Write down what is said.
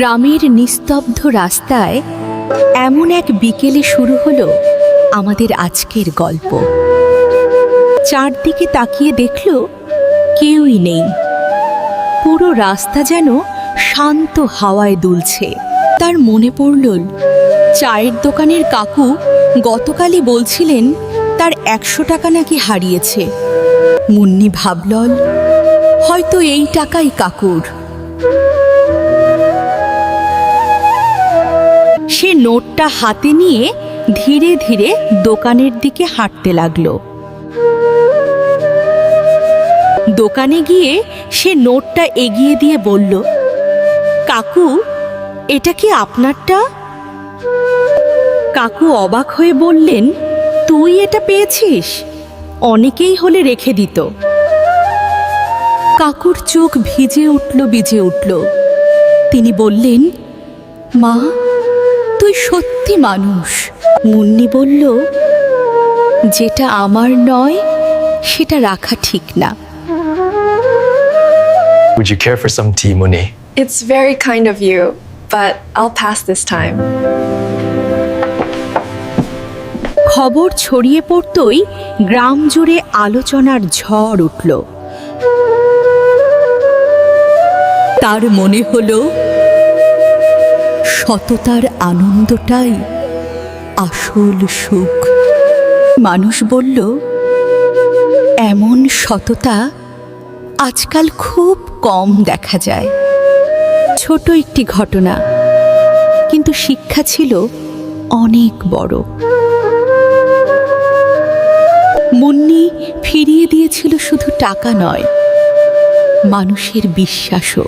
গ্রামের নিস্তব্ধ রাস্তায় এমন এক বিকেলে শুরু হলো আমাদের আজকের গল্প। চারদিকে তাকিয়ে দেখল কেউই নেই। পুরো রাস্তা যেন শান্ত হাওয়ায় দুলছে। তার মনে পড়ল, চায়ের দোকানের কাকু গতকালই বলছিলেন তার একশো টাকা নাকি হারিয়েছে। মুন্নি ভাবলল হয়তো এই টাকাই কাকুর। নোটটা হাতে নিয়ে ধীরে ধীরে দোকানের দিকে হাঁটতে লাগল। দোকানে গিয়ে সে নোটটা এগিয়ে দিয়ে বলল, কাকু, এটা কি আপনারটা? কাকু অবাক হয়ে বললেন, তুই এটা পেয়েছিস? অনেকেই হলে রেখে দিত। কাকুর চোখ ভিজে উঠল ভিজে উঠল। তিনি বললেন, মা তুই সত্যি মানুষ মুন্নি বলল যেটা আমার নয় সেটা রাখা ঠিক না Would you care for some tea, Muni? It's very kind of you, but I'll pass this time. খবর ছড়িয়ে পড়তই গ্রাম জুড়ে আলোচনার ঝড় উঠল তার মনে হলো সততার আনন্দটাই আসল সুখ। মানুষ বলল, এমন সততা আজকাল খুব কম দেখা যায়। ছোট একটি ঘটনা, কিন্তু শিক্ষা ছিল অনেক বড়। মুন্নি ফিরিয়ে দিয়েছিল শুধু টাকা নয়, মানুষের বিশ্বাসও।